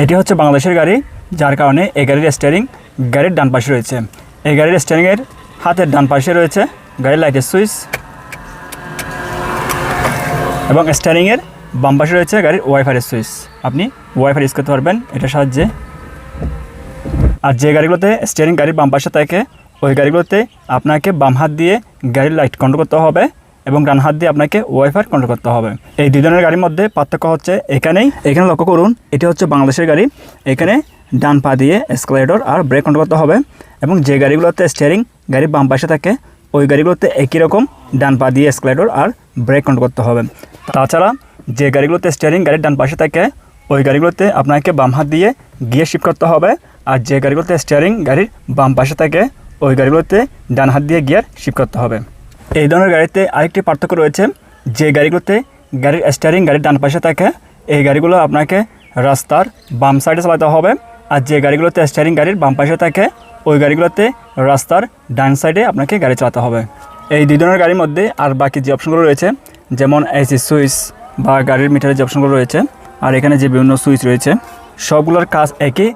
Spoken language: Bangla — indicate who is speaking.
Speaker 1: এটি হচ্ছে বাংলাদেশের গাড়ি, যার কারণে এই গাড়ির স্টিয়ারিং গাড়ির ডান পাশে রয়েছে। এই গাড়ির স্টিয়ারিংয়ের হাতের ডান পাশে রয়েছে গাড়ির লাইটের সুইচ এবং স্টিয়ারিংয়ের বাম পাশে রয়েছে গাড়ির ওয়াইফাইয়ের সুইচ আপনি ওয়াইফাই ইউজ করতে পারবেন, এটার সাহায্যে। আর যে গাড়িগুলোতে স্টিয়ারিং গাড়ির বাম পাশে থাকে, ওই গাড়িগুলোতে আপনাকে বাম হাত দিয়ে গাড়ির লাইট কন্ট্রোল করতে হবে। এবং ডান হাত দিয়ে আপনাকে ওয়াইফার কন্ট্রোল করতে হবে। এই দুই ধরনের গাড়ির মধ্যে পার্থক্য হচ্ছে এখানেই। এখানে লক্ষ্য করুন, এটি হচ্ছে বাংলাদেশের গাড়ি। এখানে ডান পা দিয়ে এসকালেটর আর ব্রেক কন্ট্রোল করতে হবে এবং যে গাড়িগুলোতে স্টিয়ারিং গাড়ির বাম পাশে থাকে, ওই গাড়িগুলোতে একই রকম ডান পা দিয়ে এসকালেটর আর ব্রেক কন্ট্রোল করতে হবে। তাছাড়া যে গাড়িগুলোতে স্টিয়ারিং গাড়ির ডান পাশে থাকে, ওই গাড়িগুলোতে আপনাকে বাম হাত দিয়ে গিয়ে শিফট করতে হবে আর যে গাড়িগুলোতে স্টিয়ারিং গাড়ির বাম পাশে থাকে, ওই গাড়িগুলোতে ডান হাত দিয়ে গিয়ার শিফট করতে হবে। এই ধরনের গাড়িতে আরেকটি পার্থক্য রয়েছে, যে গাড়িগুলোতে গাড়ির স্টিয়ারিং গাড়ির ডান পাশে থাকে, এই গাড়িগুলো আপনাকে রাস্তার বাম সাইডে চালাতে হবে, আর যে গাড়িগুলোতে স্টিয়ারিং গাড়ির বাম পাশে থাকে, ওই গাড়িগুলোতে রাস্তার ডান সাইডে আপনাকে গাড়ি চালাতে হবে। এই দুই ধরনের গাড়ির মধ্যে আর বাকি যে অপশনগুলো রয়েছে, যেমন এসি সুইচ বা গাড়ির মিটারের যে অপশনগুলো রয়েছে, আর এখানে যে বিভিন্ন সুইচ রয়েছে, সবগুলোর কাজ একই